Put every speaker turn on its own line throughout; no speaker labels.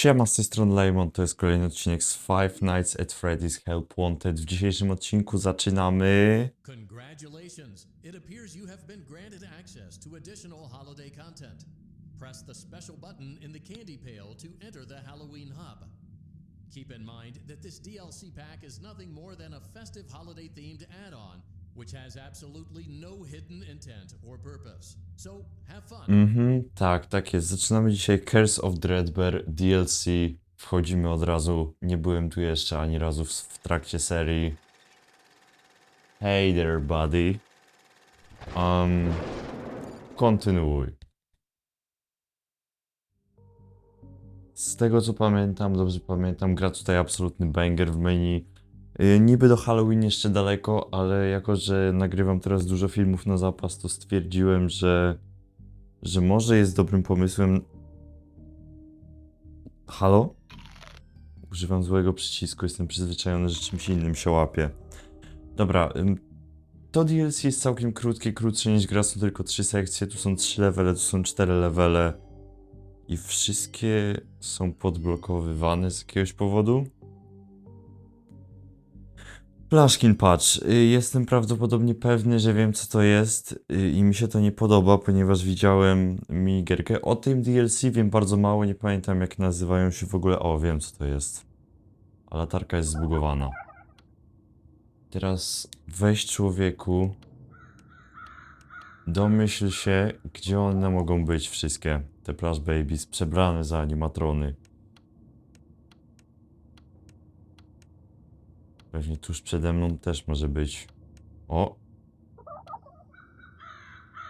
Siema, z tej strony Lemon, to jest kolejny odcinek z Five Nights at Freddy's Help Wanted. W dzisiejszym odcinku zaczynamy...
Congratulations! It appears you have been granted access to additional holiday content. Press the special button in the candy pail to enter the Halloween hub. Keep in mind that this DLC pack is nothing more than a festive holiday themed no.
Mhm, tak, tak jest. Zaczynamy dzisiaj Curse of Dreadbear DLC. Wchodzimy od razu. Nie byłem tu jeszcze ani razu w, w trakcie serii. Hey there, buddy. Um, kontynuuj. Z tego co pamiętam, dobrze pamiętam, gra tutaj absolutny banger w menu. Y, Niby do Halloween jeszcze daleko, ale jako, że nagrywam teraz dużo filmów na zapas, to stwierdziłem, że, że może jest dobrym pomysłem. Halo? Używam złego przycisku, jestem przyzwyczajony, że czymś innym się łapie. Dobra, to DLC jest całkiem krótkie, krótsze niż gra, są tylko trzy sekcje, tu są trzy levele, tu są cztery levele i wszystkie są podblokowywane z jakiegoś powodu. Plaszkin Patch. Y, Jestem prawdopodobnie pewny, że wiem co to jest y, i mi się to nie podoba, ponieważ widziałem minigierkę. O tym DLC wiem bardzo mało, nie pamiętam jak nazywają się w ogóle. O, wiem co to jest. A latarka jest zbugowana. Teraz weź człowieku. Domyśl się, gdzie one mogą być wszystkie. Te Plush Babies przebrane za animatrony. Pewnie tuż przede mną też może być. O!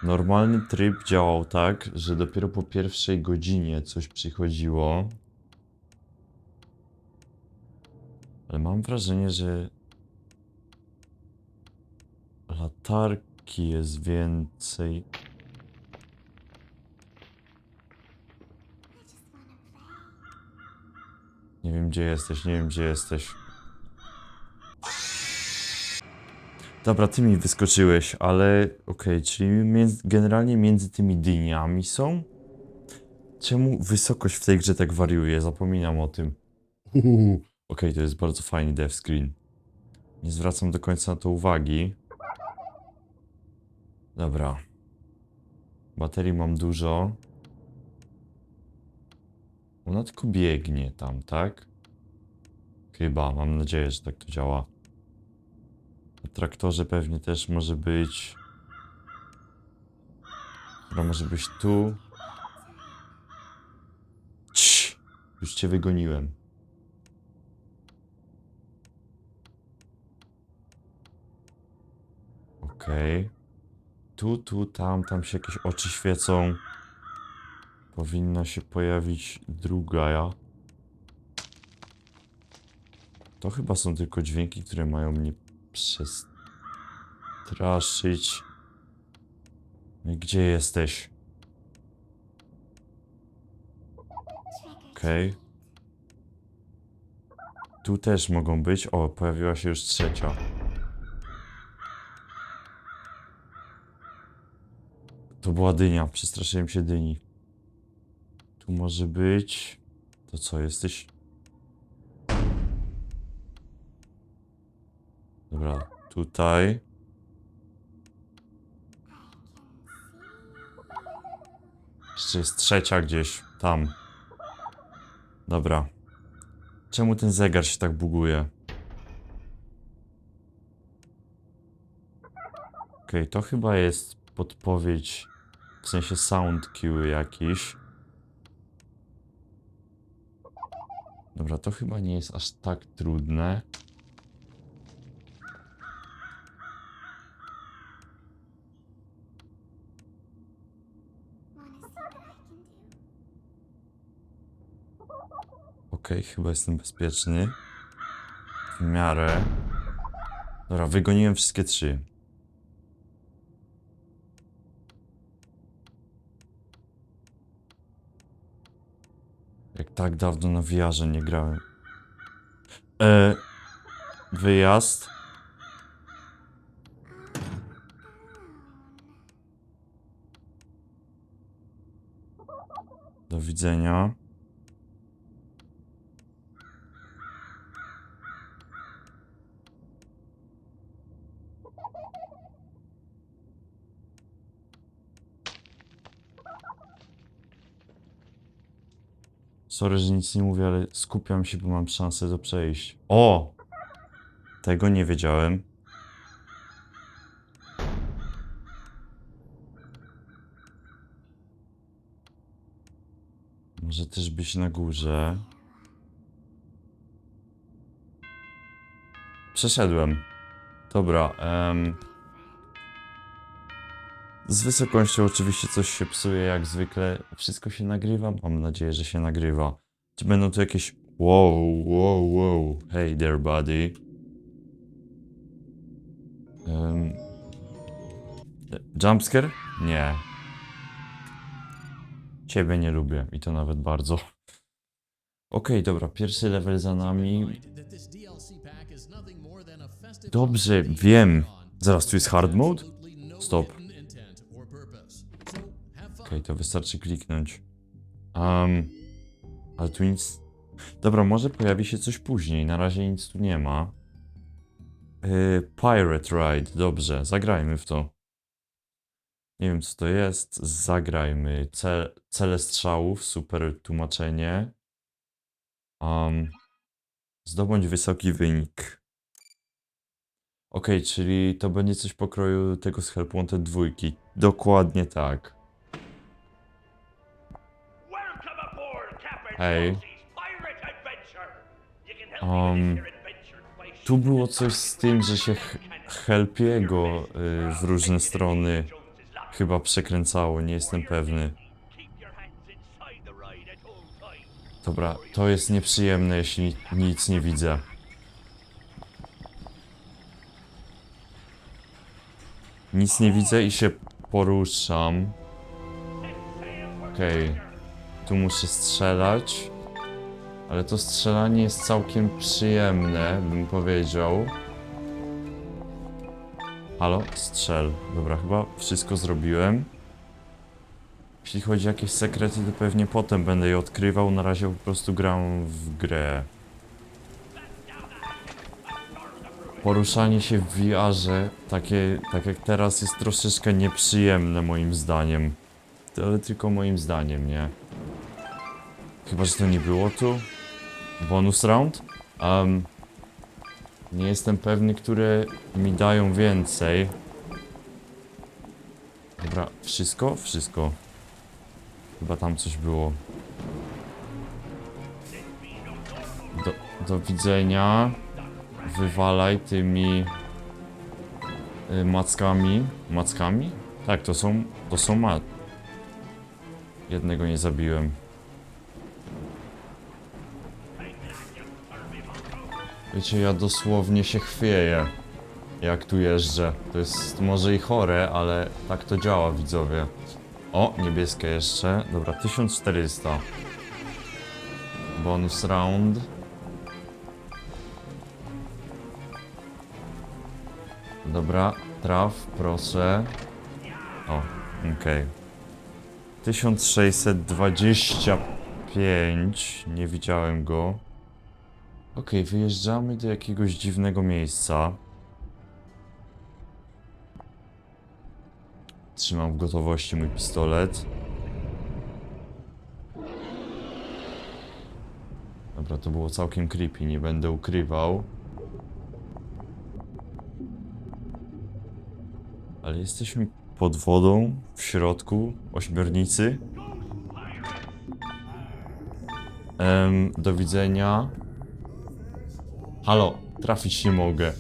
Normalny tryb działał tak, że dopiero po pierwszej godzinie coś przychodziło. Ale mam wrażenie, że latarki jest więcej. Nie wiem gdzie jesteś, nie wiem gdzie jesteś. Dobra, ty mi wyskoczyłeś, ale okej, czyli między, generalnie między tymi dyniami są? Czemu wysokość w tej grze tak wariuje? Zapominam o tym. Okej, to jest bardzo fajny dev screen. Nie zwracam do końca na to uwagi. Dobra. Baterii mam dużo. Ona tylko biegnie tam, tak? Chyba, mam nadzieję, że tak to działa. Na traktorze pewnie też może być. Która może być tu. Cii, już cię wygoniłem. Okej. Tu, tu, tam, tam się jakieś oczy świecą. Powinna się pojawić druga ja. To chyba są tylko dźwięki, które mają mnie przestraszyć. Gdzie jesteś? Okej. Tu też mogą być. O, pojawiła się już trzecia. To była dynia. Przestraszyłem się dyni. Tu może być. To co, jesteś? Dobra, tutaj. Jeszcze jest trzecia gdzieś, tam. Dobra. Czemu ten zegar się tak buguje? Okej, to chyba jest podpowiedź, w sensie sound cue jakiś. Dobra, to chyba nie jest aż tak trudne. Okej, chyba jestem bezpieczny. W miarę. Dobra, wygoniłem wszystkie trzy. Jak tak dawno na VR nie grałem. E, wyjazd. Do widzenia. Sorry, że nic nie mówię, ale skupiam się, bo mam szansę do przejść. O! Tego nie wiedziałem. Może też być na górze. Przeszedłem. Dobra, em... Z wysokością oczywiście coś się psuje jak zwykle. Wszystko się nagrywa? Mam nadzieję, że się nagrywa. Czy będą tu jakieś... Wow, wow, wow. Hey there, buddy. Um... Jumpscare? Nie. Ciebie nie lubię i to nawet bardzo. Okej, dobra, pierwszy level za nami. Dobrze, wiem. Zaraz, tu jest hard mode? Stop. Okej, to wystarczy kliknąć. Um, ale tu nic... Dobra, może pojawi się coś później, na razie nic tu nie ma. Yy, Pirate Ride, dobrze, zagrajmy w to. Nie wiem co to jest, zagrajmy. Cel, cele strzałów, super tłumaczenie. Um, zdobądź wysoki wynik. Okej, czyli to będzie coś pokroju tego z Help Wanted dwójki. Dokładnie tak.
Help
Um,
by
Tu było coś z tym, że się Helpiego y, w różne strony chyba przekręcało, nie jestem pewny. Dobra, to jest nieprzyjemne, jeśli nic nie widzę. Nic nie widzę i się poruszam. Okej. Tu muszę strzelać. Ale to strzelanie jest całkiem przyjemne, bym powiedział. Halo? Strzel. Dobra, chyba wszystko zrobiłem. Jeśli chodzi o jakieś sekrety, to pewnie potem będę je odkrywał. Na razie po prostu gram w grę. Poruszanie się w VR-ze, takie, tak jak teraz, jest troszeczkę nieprzyjemne moim zdaniem. Ale tylko moim zdaniem, nie? Chyba, że to nie było tu. Bonus round? Um, nie jestem pewny, które mi dają więcej. Dobra, wszystko? Wszystko. Chyba tam coś było. Do, do widzenia. Wywalaj tymi y, mackami. Mackami? Tak, to są. To są ma. Jednego nie zabiłem. Wiecie, ja dosłownie się chwieję, jak tu jeżdżę. To jest może i chore, ale tak to działa, widzowie. O, niebieskie jeszcze. Dobra, 1400. Bonus round. Dobra, traf, proszę. O, okej. 1625. Nie widziałem go. Okej, wyjeżdżamy do jakiegoś dziwnego miejsca. Trzymam w gotowości mój pistolet. Dobra, to było całkiem creepy, nie będę ukrywał. Ale jesteśmy pod wodą, w środku ośmiornicy. Do widzenia. Halo, trafić nie mogę.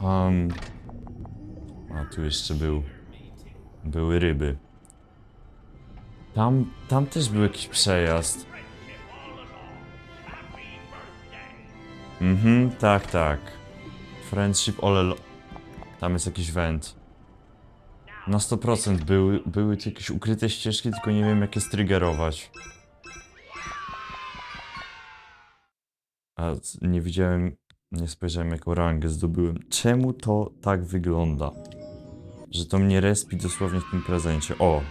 Um, a tu jeszcze był. Były ryby. Tam, tam też był jakiś przejazd. Mhm, tak, tak. Friendship all alo- Tam jest jakiś węd. Na 100% były, były tu jakieś ukryte ścieżki, tylko nie wiem jak je striggerować. A nie widziałem, nie spojrzałem jaką rangę zdobyłem. Czemu to tak wygląda? Że to mnie respi dosłownie w tym prezencie. O!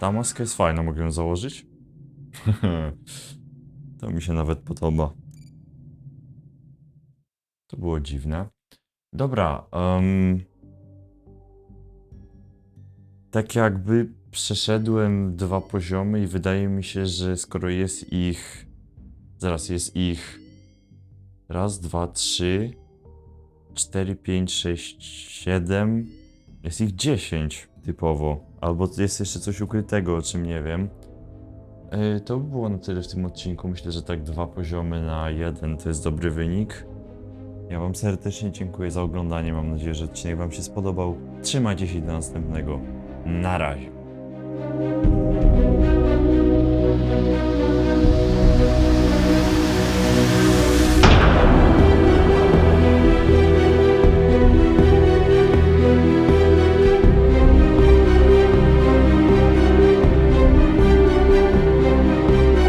Ta maska jest fajna, mogę ją założyć? to mi się nawet podoba. To było dziwne. Dobra, um, tak jakby przeszedłem dwa poziomy i wydaje mi się, że skoro jest ich. Zaraz, jest ich. Raz, dwa, trzy, cztery, pięć, sześć, siedem. Jest ich dziesięć typowo. Albo jest jeszcze coś ukrytego, o czym nie wiem. Yy, To by było na tyle w tym odcinku. Myślę, że tak dwa poziomy na jeden to jest dobry wynik. Ja Wam serdecznie dziękuję za oglądanie. Mam nadzieję, że odcinek Wam się spodobał. Trzymajcie się do następnego. Na razie.